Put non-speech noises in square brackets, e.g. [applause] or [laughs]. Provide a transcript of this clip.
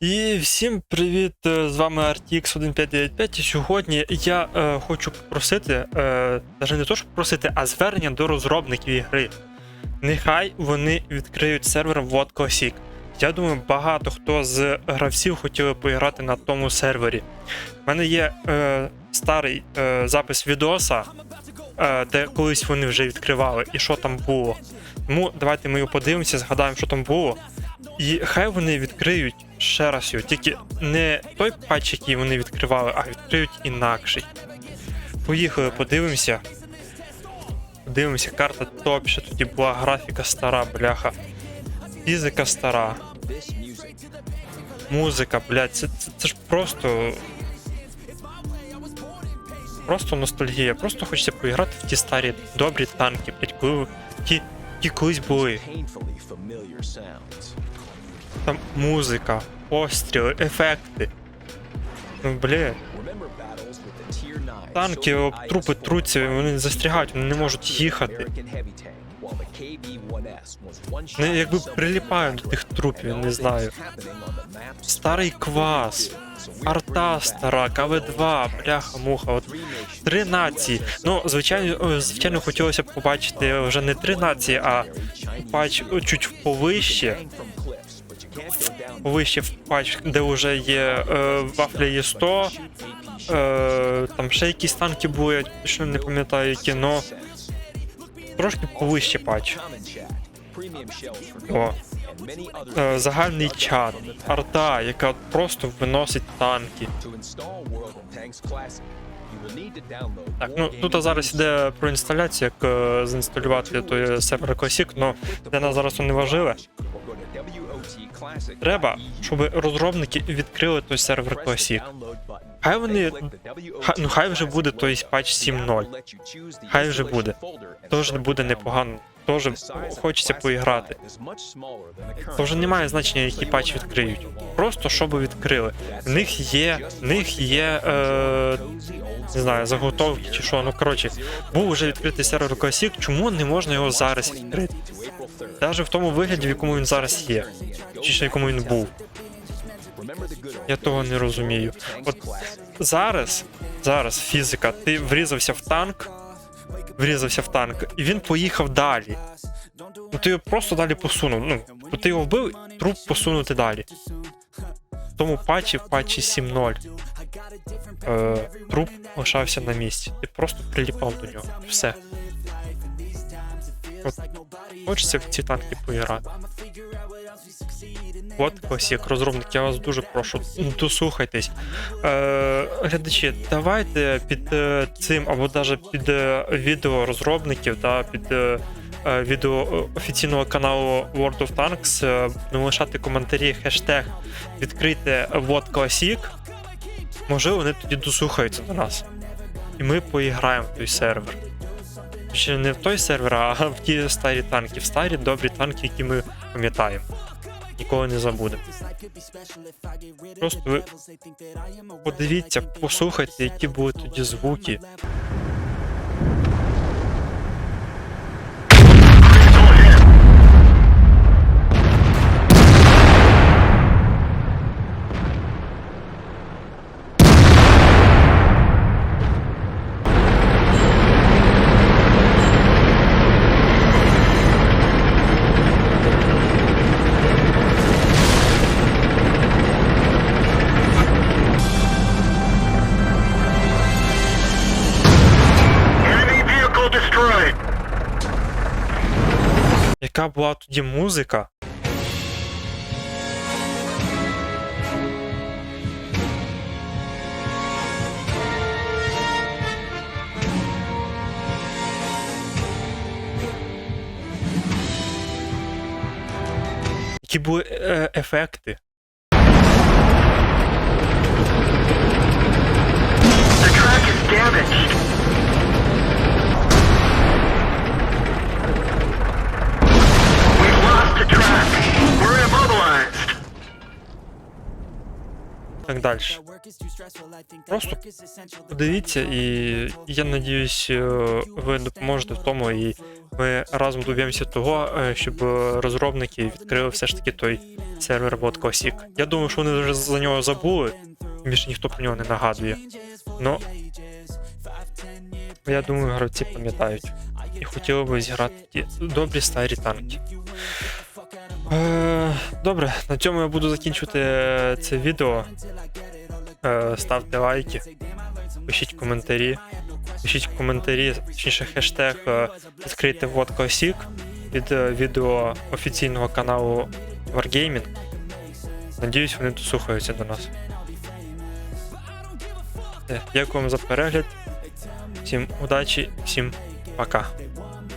І всім привіт! е, З вами RTX 1595 і сьогодні я е, хочу попросити, е, навіть не то, що попросити, а звернення до розробників ігри. Нехай вони відкриють сервер в Classic. Я думаю, багато хто з гравців хотіли поіграти на тому сервері. У мене є е, старий е, запис відоса, е, де колись вони вже відкривали і що там було. Тому давайте ми його подивимося, згадаємо, що там було. І хай вони відкриють ще раз його, тільки не той патч, який вони відкривали, а відкриють інакший. Поїхали, подивимося. Подивимося, карта топ, ще тоді була графіка стара, бляха. Фізика стара. Музика, блядь, це, це, це ж просто. Просто ностальгія. Просто хочеться поіграти в ті старі добрі танки, блядь, коли ті, ті колись були. Там музика, постріли, ефекти. Ну, блін, Remember battles with the Tier 9 танки, трупи IS-1 труться, вони застрягають, вони не можуть їхати. Heavy tank, while the KV-1S was one Вони shot якби self-defense. до тих трупів, не знаю. Старий квас, арта стара, КВ-2, бляха, муха. От три нації. Ну, звичайно, звичайно, хотілося б побачити вже не три нації, а патч чуть повище. Повище в патч, де вже є е, вафля є 100, е, там ще якісь танки були, я точно не пам'ятаю які, но трошки повище патч. О, е, загальний чат, арта, яка просто виносить танки. Так, ну тут зараз іде про інсталяцію, як е, заінсталювати той сервер Classic, але для нас зараз не важливе. Треба, щоб розробники відкрили той сервер Classic. Хай вони. ха- ну хай вже буде той патч 7.0. Хай вже буде. Тож буде непогано. Тож хочеться поіграти. То вже немає значення, який патч відкриють. Просто щоб відкрили. В них є. В них є. Е, не знаю, заготовки чи що. Ну коротше, був вже відкритий сервер Classic, чому не можна його зараз відкрити? Навіть в тому вигляді, в якому він зараз є. Чи ще в якому він був. Я того не розумію. От зараз, зараз фізика, ти врізався в танк, врізався в танк, і він поїхав далі. Ну ти його просто далі посунув. Ну, ти його вбив, труп посунути далі. В тому патчі, в патчі 7.0. Е, труп лишався на місці. Ти просто приліпав до нього. Все. От, хочеться в ці танки поіграти. От як розробник, я вас дуже прошу, дослухайтесь. Е, глядачі, давайте під е, цим або навіть під е, відео розробників та під е, е, відео офіційного каналу World of Tanks е, лишати коментарі, хештег відкрийте вот Classic. Можливо, вони тоді дослухаються до нас. І ми поіграємо в той сервер. Ще не в той сервер, а [laughs] в ті старі танки, в старі добрі танки, які ми пам'ятаємо. Ніколи не забудемо. Просто ви подивіться, послухайте, які були тоді звуки. Яка була тоді музика? Які були е, ефекти? The track is damaged. Так далі. Просто подивіться, і я надіюсь, е, ви допоможете в тому, і ми разом доб'ємося того, е, щоб розробники відкрили все ж таки той сервер Водка Осік. Я думаю, що вони вже за нього забули, більше ніхто про нього не нагадує. Ну, я думаю, гравці пам'ятають. І хотіли би зіграти ті добрі старі танки. Е, добре, на цьому я буду закінчувати е, це відео. Е, ставте лайки, пишіть коментарі. Пишіть коментарі, точніше хештег е, відкрити водка осік від відео офіційного каналу Wargaming. Надіюсь, вони дослухаються до нас. Дякую вам за перегляд. Всім удачі, всім пока.